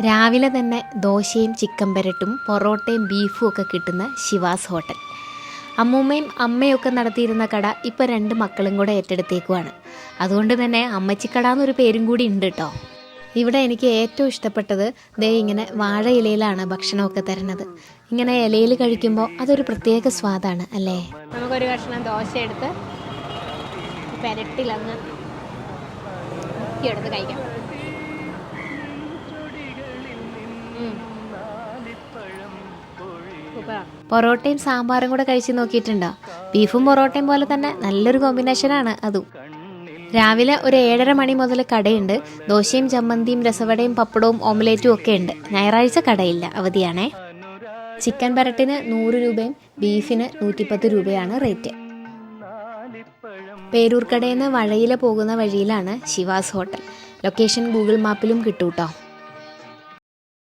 രാവിലെ തന്നെ ദോശയും ചിക്കൻ പെരട്ടും പൊറോട്ടയും ബീഫും ഒക്കെ കിട്ടുന്ന ശിവാസ് ഹോട്ടൽ. അമ്മൂമ്മയും അമ്മയും ഒക്കെ നടത്തിയിരുന്ന കട ഇപ്പോൾ രണ്ട് മക്കളും കൂടെ ഏറ്റെടുത്തേക്കുവാണ്. അതുകൊണ്ട് തന്നെ അമ്മച്ചിക്കട എന്നൊരു പേരും കൂടി ഉണ്ട് കേട്ടോ ഇവിടെ എനിക്ക് ഏറ്റവും ഇഷ്ടപ്പെട്ടത് ദേ ഇങ്ങനെ വാഴ ഇലയിലാണ് ഭക്ഷണമൊക്കെ തരുന്നത്. ഇങ്ങനെ ഇലയിൽ കഴിക്കുമ്പോൾ അതൊരു പ്രത്യേക സ്വാദാണ് അല്ലേ? നമുക്കൊരു കഷ്ണം ദോശ എടുത്ത് പെരട്ടിലങ്ങ് എടുത്ത് കഴിക്കാം. പൊറോട്ടയും സാമ്പാറും കൂടെ കഴിച്ചു നോക്കിയിട്ടുണ്ടോ? ബീഫും പൊറോട്ടയും പോലെ തന്നെ നല്ലൊരു കോമ്പിനേഷനാണ് അതും. രാവിലെ ഒരു ഏഴര മണി മുതൽ കടയുണ്ട്. ദോശയും ചമ്മന്തിയും രസവടയും പപ്പടവും ഓംലേറ്റും ഒക്കെ ഉണ്ട്. ഞായറാഴ്ച കടയില്ല. അവധിയാണേ. ചിക്കൻ പരട്ടിന് നൂറ് രൂപയും ബീഫിന് നൂറ്റിപ്പത്ത് രൂപയാണ് റേറ്റ്. പേരൂർക്കടയിൽ നിന്ന് വഴയിലെ പോകുന്ന വഴിയിലാണ് ശിവാസ് ഹോട്ടൽ. ലൊക്കേഷൻ ഗൂഗിൾ മാപ്പിലും കിട്ടൂട്ടോ.